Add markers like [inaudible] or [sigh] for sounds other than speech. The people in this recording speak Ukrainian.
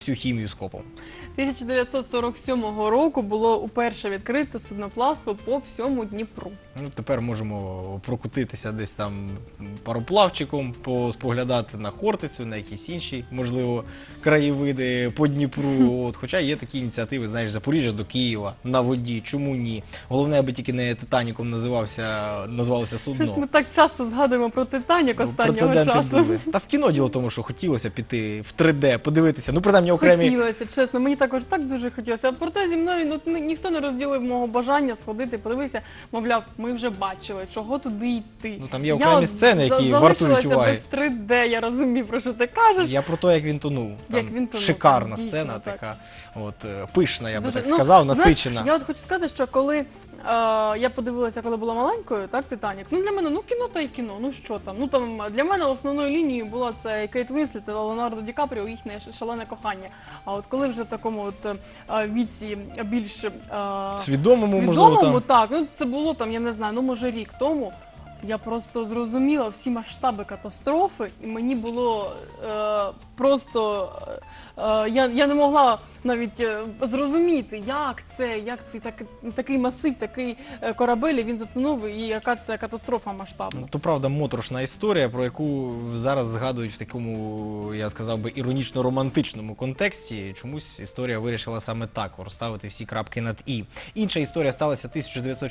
всю хімію скопом. 1947 року було уперше відкрите судноплавство по всьому Дніпру. Ну, тепер можемо прокутитися десь там пароплавчиком, споглядати на Хортицю, на якісь інші, можливо, краєвиди по Дніпру. [laughs] От, хоча є такі ініціативи, знаєш, Запоріжжя до Києва на воді. Чому ні? Головне, аби тільки не Титаніком називався, назвалося судно. Щось ми так часто згадуємо про Титанік Ну, останнього часу. були. Та в кіно діло тому, що хотілося піти в 3D, подивитися. Ну, принаймні, окремі Хотілося, чесно, мені також так дуже хотілося. А проте зі мною ну, ні- ніхто не розділив мого бажання сходити, подивися, мовляв, ми вже бачили, чого туди йти. Ну, там є окремі от сцени, за- які вартують залишилася уваги. без 3D, я розумію, про що ти кажеш. Я про те, як він тонув. Як Там він тонув, Шикарна так, дійсно, сцена, так. така от е, пишна, я би Дуже- так ну, сказав, знаєш, насичена. я от хочу сказати, що коли е, я подивилася, коли була маленькою, так, Титанік, ну для мене ну кіно та й кіно. Ну що там? Ну там для мене основною лінією була це Кейт Вінслет та Леонардо Ді Капріо, їхнє ш- шалене кохання. А от коли вже в такому от е, віці більш е, Свідомому, можливо, свідомому, там. так, ну це було там, я не знаю, ну може рік тому. Я просто зрозуміла всі масштаби катастрофи, і мені було е, просто е, е, я, я не могла навіть е, зрозуміти, як це, як це так, такий масив, такий корабель, він затонув, і яка це катастрофа масштабна. Ну, То правда моторошна історія, про яку зараз згадують в такому, я сказав би, іронічно-романтичному контексті. Чомусь історія вирішила саме так розставити всі крапки над і. Інша історія сталася 1960